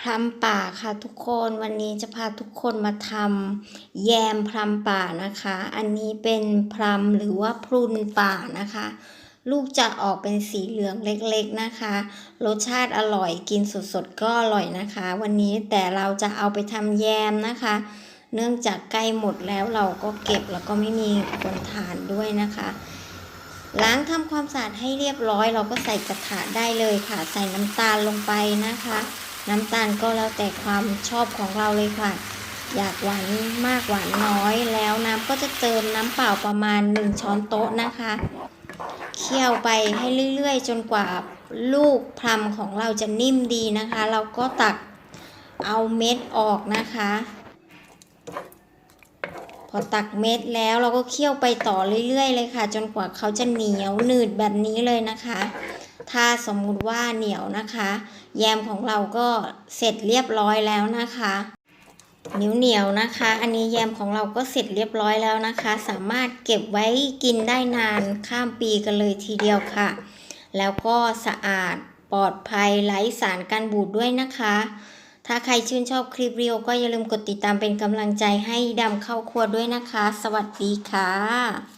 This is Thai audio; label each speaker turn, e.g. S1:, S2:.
S1: พลัมป่าค่ะทุกคนวันนี้จะพาทุกคนมาทำแยมพลัมป่านะคะ อันนี้เป็นพลัมหรือว่าพรุนป่านะคะ ลูกจะออกเป็นสีเหลืองเล็กๆนะคะ รสชาติอร่อยกินสดๆก็อร่อยนะคะ วันนี้แต่เราจะเอาไปทำแยมนะคะ เนื่องจากใกล้หมดแล้วเราก็เก็บแล้วก็ไม่มีคนทานด้วยนะคะล้างทำความสะอาดให้เรียบร้อย เราก็ใส่กระถาได้เลยค่ะ ใส่น้ำตาลลงไปนะคะ น้ำตาลก็แล้วแต่ความชอบของเราเลยค่ะ อยากหวานมากหวานน้อยแล้วน้ำก็จะเติมน้ำเปล่าประมาณ 1 ช้อนโต๊ะนะคะ เคี่ยวไปให้เรื่อยๆ จนกว่าลูกพลัมของเราจะนิ่มดีนะคะ เราก็ตักเอาเม็ดออกนะคะ พอตักเม็ดแล้วเราก็เคี่ยวไปต่อเรื่อยๆ เลยค่ะ จนกว่าเขาจะเหนียวหนืดแบบนี้เลยนะคะ ถ้าสมมุติว่าเหนียวนะคะ แยมของเราก็เสร็จเรียบร้อยแล้วนะคะเหนียวเหนียวๆนะคะ อันนี้แยมของเราก็เสร็จเรียบร้อยแล้วนะคะ สามารถเก็บไว้กินได้นานข้ามปีกันเลยทีเดียวค่ะ แล้วก็สะอาดปลอดภัยไร้สารกันบูดด้วยนะคะ ถ้าใครชื่นชอบคลิปวิดีโอก็อย่าลืมกดติดตามเป็นกำลังใจให้ดำเข้าครัวด้วยนะคะ สวัสดีค่ะ